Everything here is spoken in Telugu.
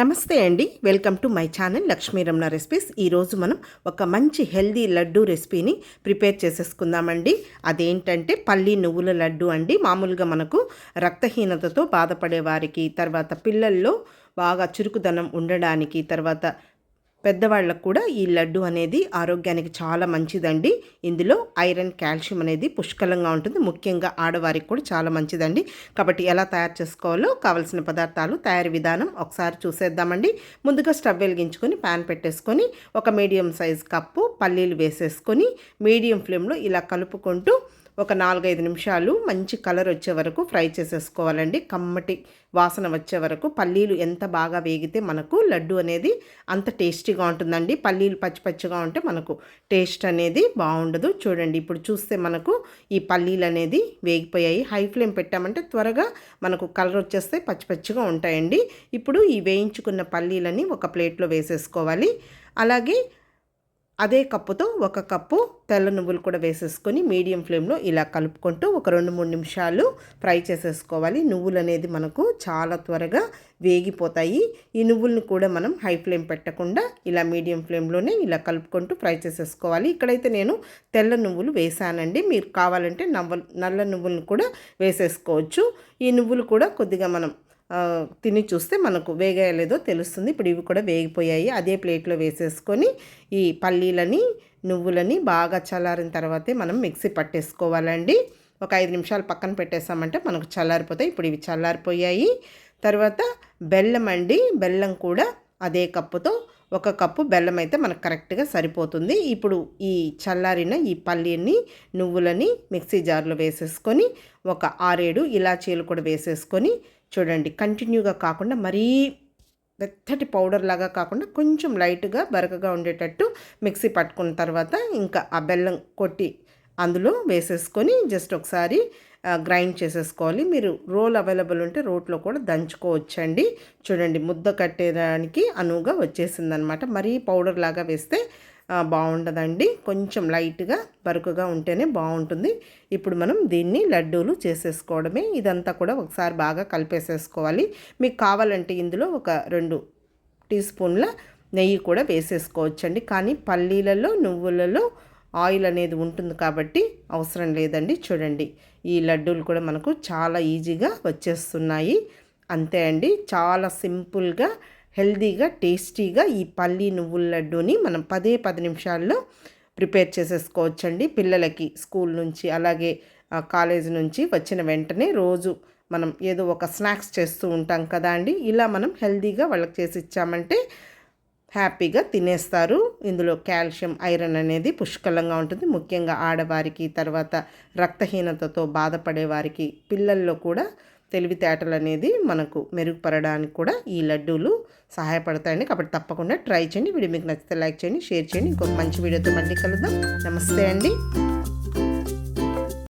నమస్తే అండి. Welcome to my channel Lakshmi Ramana recipes. ఈరోజు మనం ఒక మంచి హెల్దీ లడ్డు రెసిపీని ప్రిపేర్ చేసేసుకుందామండి. అదేంటంటే పల్లి నువ్వుల లడ్డు అండి. మామూలుగా మనకు రక్తహీనతతో బాధపడే వారికి తర్వాత పిల్లల్లో బాగా చురుకుదనం ఉండడానికి తర్వాత పెద్దవాళ్ళకు కూడా ఈ లడ్డు అనేది ఆరోగ్యానికి చాలా మంచిదండి. ఇందులో ఐరన్ కాల్షియం అనేది పుష్కలంగా ఉంటుంది. ముఖ్యంగా ఆడవారికి కూడా చాలా మంచిదండి. కాబట్టి ఎలా తయారు చేసుకోవాలో కావలసిన పదార్థాలు తయారీ విధానం ఒకసారి చూసేద్దామండి. ముందుగా స్టవ్ వెలిగించుకొని ప్యాన్ పెట్టేసుకొని ఒక మీడియం సైజ్ కప్పు పల్లీలు వేసేసుకొని మీడియం ఫ్లేమ్లో ఇలా కలుపుకుంటూ ఒక నాలుగైదు నిమిషాలు మంచి కలర్ వచ్చే వరకు ఫ్రై చేసేసుకోవాలండి. కమ్మటి వాసన వచ్చే వరకు పల్లీలు ఎంత బాగా వేగితే మనకు లడ్డు అనేది అంత టేస్టీగా ఉంటుందండి. పల్లీలు పచ్చి పచ్చిగా ఉంటే మనకు టేస్ట్ అనేది బాగుండదు. చూడండి ఇప్పుడు చూస్తే మనకు ఈ పల్లీలు అనేది వేగిపోయాయి. హై ఫ్లేమ్ పెట్టామంటే త్వరగా మనకు కలర్ వచ్చేస్తే పచ్చి పచ్చిగా ఉంటాయండి. ఇప్పుడు ఈ వేయించుకున్న పల్లీలని ఒక ప్లేట్లో వేసేసుకోవాలి. అలాగే అదే కప్పుతో ఒక కప్పు తెల్ల నువ్వులు కూడా వేసేసుకొని మీడియం ఫ్లేమ్లో ఇలా కలుపుకుంటూ ఒక రెండు మూడు నిమిషాలు ఫ్రై చేసేసుకోవాలి. నువ్వులు అనేది మనకు చాలా త్వరగా వేగిపోతాయి. ఈ నువ్వులను కూడా మనం హై ఫ్లేమ్ పెట్టకుండా ఇలా మీడియం ఫ్లేమ్లోనే ఇలా కలుపుకుంటూ ఫ్రై చేసేసుకోవాలి. ఇక్కడైతే నేను తెల్ల నువ్వులు వేసానండి. మీరు కావాలంటే నవ్వ నల్ల నువ్వులను కూడా వేసేసుకోవచ్చు. ఈ నువ్వులు కూడా కొద్దిగా మనం తిని చూస్తే మనకు వేగాయలేదో తెలుస్తుంది. ఇప్పుడు ఇవి కూడా వేగిపోయాయి. అదే ప్లేట్లో వేసేసుకొని ఈ పల్లీలని నువ్వులని బాగా చల్లారిన తర్వాతే మనం మిక్సీ పట్టేసుకోవాలండి. ఒక ఐదు నిమిషాలు పక్కన పెట్టేసామంటే మనకు చల్లారిపోతాయి. ఇప్పుడు ఇవి చల్లారిపోయాయి. తర్వాత బెల్లం అండి. బెల్లం కూడా అదే కప్పుతో ఒక కప్పు బెల్లం అయితే మనకు కరెక్ట్గా సరిపోతుంది. ఇప్పుడు ఈ చల్లారిన ఈ పల్లీని నువ్వులని మిక్సీ జార్లో వేసేసుకొని ఒక ఆరేడు ఇలాచీలు కూడా వేసేసుకొని చూడండి కంటిన్యూగా కాకుండా మరీ మెత్తటి పౌడర్ లాగా కాకుండా కొంచెం లైట్గా బరకగా ఉండేటట్టు మిక్సీ పట్టుకున్న తర్వాత ఇంకా ఆ బెల్లం కొట్టి అందులో వేసేసుకొని జస్ట్ ఒకసారి గ్రైండ్ చేసేసుకోవాలి. మీరు రోల్ అవైలబుల్ ఉంటే రోట్లో కూడా దంచుకోవచ్చండి. చూడండి ముద్ద కట్టేదానికి అనువుగా వచ్చేసిందనమాట. మరీ పౌడర్ లాగా వేస్తే బాగుండదండి. కొంచెం లైట్గా బరుకుగా ఉంటేనే బాగుంటుంది. ఇప్పుడు మనం దీన్ని లడ్డూలు చేసేసుకోవడమే. ఇదంతా కూడా ఒకసారి బాగా కలిపేసేసుకోవాలి. మీకు కావాలంటే ఇందులో ఒక రెండు టీ స్పూన్ల నెయ్యి కూడా వేసేసుకోవచ్చండి. కానీ పల్లీలలో నువ్వులలో ఆయిల్ అనేది ఉంటుంది కాబట్టి అవసరం లేదండి. చూడండి ఈ లడ్డూలు కూడా మనకు చాలా ఈజీగా వచ్చేస్తున్నాయి. అంతే అండి. చాలా సింపుల్గా హెల్దీగా టేస్టీగా ఈ పల్లి నువ్వుల లడ్డూని మనం పదే పది నిమిషాల్లో ప్రిపేర్ చేసేసుకోవచ్చండి. పిల్లలకి స్కూల్ నుంచి అలాగే కాలేజ్ నుంచి వచ్చిన వెంటనే రోజు మనం ఏదో ఒక స్నాక్స్ చేస్తూ ఉంటాం కదా అండి. ఇలా మనం హెల్దీగా వాళ్ళకి చేసి ఇచ్చామంటే హ్యాపీగా తినేస్తారు. ఇందులో కాల్షియం ఐరన్ అనేది పుష్కలంగా ఉంటుంది. ముఖ్యంగా ఆడవారికి తర్వాత రక్తహీనతతో బాధపడే వారికి పిల్లల్లో కూడా తెలివితేటలు అనేది మనకు మెరుగుపడడానికి కూడా ఈ లడ్డూలు సహాయపడతాయండి. కాబట్టి తప్పకుండా ట్రై చేయండి. వీడియో మీకు నచ్చితే లైక్ చేయండి షేర్ చేయండి. ఇంకొక మంచి వీడియోతో మళ్ళీ కలుద్దాం. నమస్తే అండి.